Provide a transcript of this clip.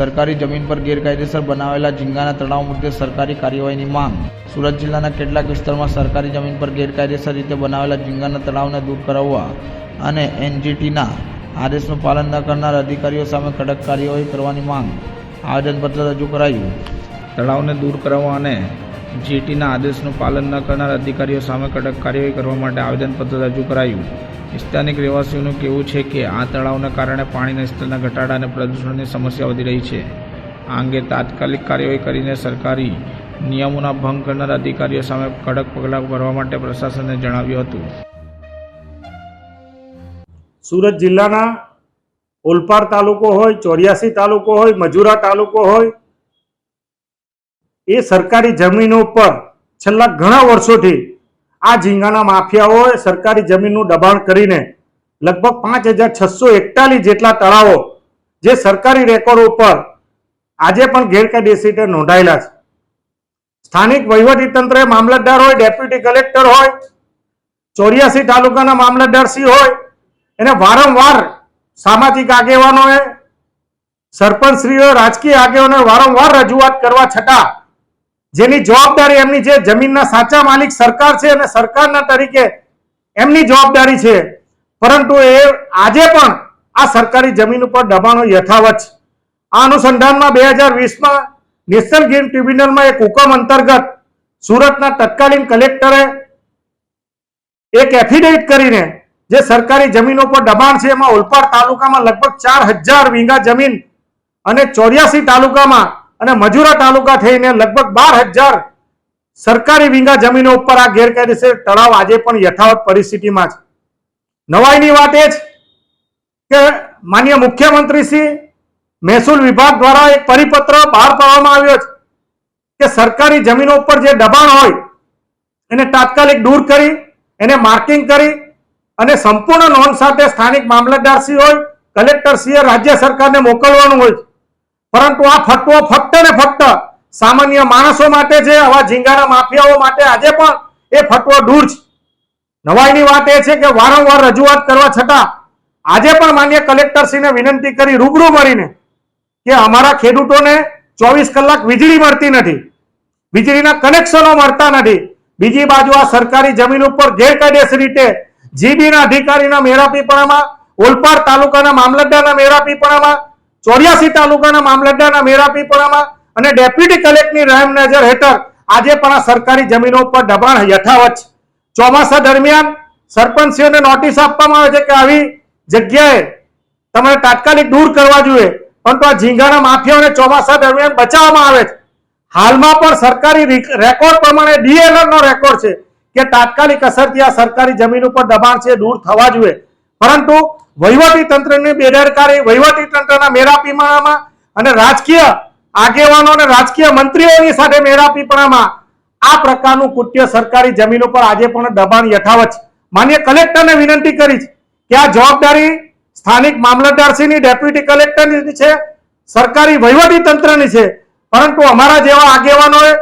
સરકારી જમીન પર ગેરકાયદેસર બનાવેલા ઝીંગાના તળાવ મુદ્દે સરકારી કાર્યવાહીની માંગ. સુરત જિલ્લાના કેટલાક વિસ્તારમાં સરકારી જમીન પર ગેરકાયદેસર રીતે બનાવેલા ઝીંગાના તળાવને દૂર કરાવવા અને એનજીટીના આદેશનું પાલન ન કરનાર અધિકારીઓ સામે કડક કાર્યવાહી કરવાની માંગ. આવેદનપત્ર રજૂ કરાયું. તળાવને દૂર કરાવવા અને જીટીના આદેશનું પાલન ન કરનાર અધિકારીઓ સામે કડક કાર્યવાહી કરવા માટે આવેદનપત્ર રજૂ કરાયું. સ્થાનિક રહેવાસીઓનું કહેવું છે કે આ તળાવના કારણે પાણીના સ્તરના ઘટાડા અને પ્રદૂષણની સમસ્યા વધી રહી છે. આ અંગે તાત્કાલિક કાર્યવાહી કરીને સરકારી નિયમોના ભંગ કરનાર અધિકારીઓ સામે કડક પગલાં ભરવા માટે પ્રશાસને જણાવ્યું હતું. સુરત જિલ્લાના ઓલપાડ તાલુકો હોય, ચોર્યાસી તાલુકો હોય, મજુરા તાલુકો હોય એ સરકારી જમીનો પર છેલ્લા ઘણા વર્ષોથી આ ઝીંગાના માફિયાઓએ સરકારી જમીનનું દબાણ કરીને લગભગ પાંચ હજાર છસો એકતાલીસ જેટલા તળાવો જે સરકારી રેકોર્ડ ઉપર આજે પણ ગેરકાયદેસી રીતે નોંધાયેલા છે. સ્થાનિક વહીવટીતંત્ર મામલતદાર હોય, ડેપ્યુટી કલેક્ટર હોય, ચોર્યાસી તાલુકાના મામલતદાર સિંહ હોય, એને વારંવાર સામાજિક આગેવાનોએ, સરપંચશ્રીઓ, રાજકીય આગેવાનોએ વારંવાર રજૂઆત કરવા છતાં જેની જવાબદારી એમની છે, જમીનના સાચા માલિક સરકાર છે અને સરકારના તરીકે એમની જવાબદારી છે. પરંતુ એ આજે પણ આ સરકારી જમીન ઉપર દબાણો યથાવત છે. આ અનુસંધાનમાં બે હજાર વીસમાં નેશનલ ગેમ ટ્રિબ્યુનલમાં એક હુકમ અંતર્ગત સુરતના તત્કાલીન કલેક્ટરે એક એફિડેવિટ કરીને જે સરકારી જમીનો પર દબાણ છે, એમાં ઓલપાડ તાલુકામાં લગભગ ચાર હજાર વીઘા જમીન અને ચોર્યાસી તાલુકામાં અને મજુરા તાલુકા થઈને લગભગ બાર હજાર સરકારી વિંગા જમીનો ઉપર આ ગેરકાયદેસર તળાવ આજે પણ યથાવત પરિસ્થિતિમાં છે નવાઈની વાત એ છે કે માન્ય મુખ્યમંત્રી શ્રી મહેસૂલ વિભાગ દ્વારા એક પરિપત્ર બહાર પાડવામાં આવ્યો છે કે સરકારી જમીનો ઉપર જે દબાણ હોય એને તાત્કાલિક દૂર કરી, એને માર્કિંગ કરી અને સંપૂર્ણ નોંધ સાથે સ્થાનિક મામલતદારશ્રી હોય, કલેક્ટરશ્રીએ રાજ્ય સરકારને મોકલવાનું હોય છે. પરંતુ આ ફટવો ફક્ત ને ફક્ત સામાન્ય માણસો માટે છે, આવા ઝીંગાના માફિયાઓ માટે આજે પણ એ ફટવો દૂર છે. નવાઈની વાત એ છે કે વારંવાર રજૂઆત કરવા છતાં આજે પણ માન્ય કલેક્ટરશ્રીને વિનંતી કરી રૂબરૂ મળીને કે અમારા ખેડૂતોને ચોવીસ કલાક વીજળી મળતી નથી, વીજળીના કનેક્શનો મળતા નથી. બીજી બાજુ આ સરકારી જમીન ઉપર ગેરકાયદેસર રીતે જીબીના અધિકારીના મેરાપીપણામાં ઓલપાડ તાલુકાના મામલતદારના મેરાપીપણામાં ચોર્યાસી તાલુકાના મામલતદારના મેરાપીપણામાં અને ડેપ્યુટી કલેક્ટરની રહેમ નજર હેઠળ આજે પણ આ સરકારી જમીનો ઉપર દબાણ યથાવત છે. ચોમાસા દરમિયાન સરપંચીઓને નોટિસ આપવામાં આવે છે કે આવી જગ્યાએ તમારે તાત્કાલિક દૂર કરવા જોઈએ, પરંતુ આ ઝીંગાના માફિયાઓને ચોમાસા દરમિયાન બચાવવામાં આવે છે. હાલમાં પણ સરકારી રેકોર્ડ પ્રમાણે ડીએલઆર નો રેકોર્ડ છે કે તાત્કાલિક અસરથી આ સરકારી જમીન ઉપર દબાણ છે દૂર થવા જોઈએ. પરંતુ વહીવટી તંત્રની બેદરકારી, વહીવટી તંત્રના મેરાપીપણામાં અને રાજકીય આગેવાનો અને રાજકીય મંત્રીઓની સાથે મેરાપીપણામાં આ પ્રકારનું કૃત્ય સરકારી જમીન ઉપર આજે પણ દબાણ યથાવત છે. માન્ય કલેક્ટરને વિનંતી કરી છે કે આ જવાબદારી સ્થાનિક મામલતદારશ્રીની, ડેપ્યુટી કલેક્ટરની છે, સરકારી વહીવટી તંત્રની છે. પરંતુ અમારા જેવા આગેવાનોએ